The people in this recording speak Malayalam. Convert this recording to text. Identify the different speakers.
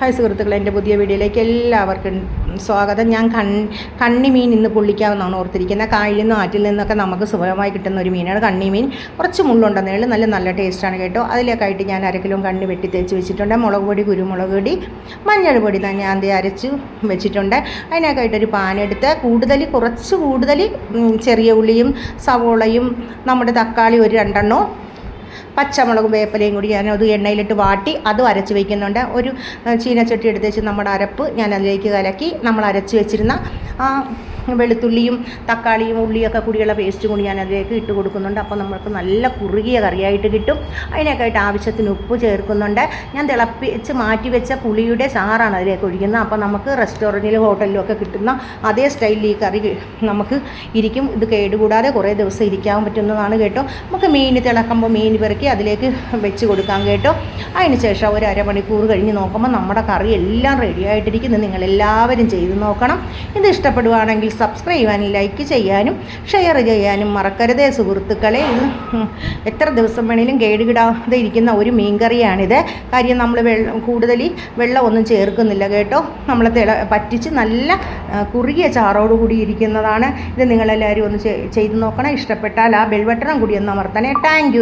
Speaker 1: ഹായ് സുഹൃത്തുക്കളെ എന്റെ പുതിയ വീഡിയോയിലേക്ക് എല്ലാവർക്കും സ്വാഗതം. ഞാൻ കൺ കണ്ണിമീൻ ഇന്ന് പൊള്ളിക്കാമെന്നാണ് ഓർത്തിരിക്കുന്നത്. കായലിൽ നിന്നും ആറ്റിൽ നിന്നൊക്കെ നമുക്ക് സുഖമായി കിട്ടുന്ന ഒരു മീനാണ് കണ്ണിമീൻ. കുറച്ച് മുള്ളുണ്ടെന്നേ നല്ല നല്ല ടേസ്റ്റാണ് കേട്ടോ. അതിലേക്കായിട്ട് ഞാൻ അര കിലോ കണ്ണി വെട്ടി തേച്ച് വെച്ചിട്ടുണ്ട്. മുളക് പൊടി കുരുമുളക് പൊടി മഞ്ഞൾ പൊടി തന്നെ ഞാൻ ദേ അരച്ച് വെച്ചിട്ടുണ്ട്. അതിനൊക്കെയായിട്ടൊരു പാനെടുത്ത് കൂടുതൽ കുറച്ച് കൂടുതൽ ചെറിയ ഉള്ളിയും സവോളയും നമ്മുടെ തക്കാളി ഒരു രണ്ടെണ്ണവും പച്ചമുളകും വേപ്പലയും കൂടി ഞാൻ അത് എണ്ണയിലിട്ട് വാട്ടി അതും അരച്ച് വയ്ക്കുന്നുണ്ട് ഒരു ചീനച്ചട്ടി എടുത്ത് വെച്ച് നമ്മുടെ അരപ്പ് ഞാൻ അതിലേക്ക് കലക്കി നമ്മൾ അരച്ച് വെച്ചിരുന്ന ആ വെളുത്തുള്ളിയും തക്കാളിയും ഉള്ളിയൊക്കെ കൂടിയുള്ള പേസ്റ്റ് കൂടി ഞാൻ അതിലേക്ക് ഇട്ട് കൊടുക്കുന്നുണ്ട്. അപ്പോൾ നമ്മൾക്ക് നല്ല കുറുകിയ കറിയായിട്ട് കിട്ടും. അതിനൊക്കെ ആയിട്ട് ആവശ്യത്തിന് ഉപ്പ് ചേർക്കുന്നുണ്ട്. ഞാൻ തിളപ്പിച്ച് മാറ്റി വെച്ച പുളിയുടെ സാറാണ് അതിലേക്ക് ഒഴിക്കുന്നത്. അപ്പോൾ നമുക്ക് റെസ്റ്റോറന്റിലും ഹോട്ടലിലും ഒക്കെ കിട്ടുന്ന അതേ സ്റ്റൈലിൽ ഈ കറി നമുക്ക് ഇരിക്കും. ഇത് കേടുകൂടാതെ കുറേ ദിവസം ഇരിക്കാൻ പറ്റുന്നതാണ് കേട്ടോ. നമുക്ക് മീൻ തിളക്കുമ്പോൾ മീൻ പെറുക്കി അതിലേക്ക് വെച്ച് കൊടുക്കാം കേട്ടോ. അതിന് ശേഷം ഒരു അരമണിക്കൂർ കഴിഞ്ഞ് നോക്കുമ്പോൾ നമ്മുടെ കറി എല്ലാം റെഡി ആയിട്ടിരിക്കുന്നു. നിങ്ങൾ എല്ലാവരും ചെയ്ത് നോക്കണം. ഇത് ഇഷ്ടപ്പെടുവാണെങ്കിൽ സബ്സ്ക്രൈബ് ചെയ്യാനും ലൈക്ക് ചെയ്യാനും ഷെയർ ചെയ്യാനും മറക്കരുതേ സുഹൃത്തുക്കളെ. ഇത് എത്ര ദിവസം വേണേലും കേടുകിടാതെ ഇരിക്കുന്ന ഒരു മീൻകറിയാണിത്. കാര്യം നമ്മൾ വെള്ളം കൂടുതൽ വെള്ളമൊന്നും ചേർക്കുന്നില്ല കേട്ടോ. നമ്മൾ തിള പറ്റിച്ച് നല്ല കുറുകിയ ചാറോട് കൂടി ഇരിക്കുന്നതാണ്. ഇത് നിങ്ങളെല്ലാവരും ഒന്ന് ചെയ്ത് നോക്കണം. ഇഷ്ടപ്പെട്ടാൽ ആ ബെൽബട്ടണം കൂടി ഒന്ന് അമർത്തണേ. താങ്ക്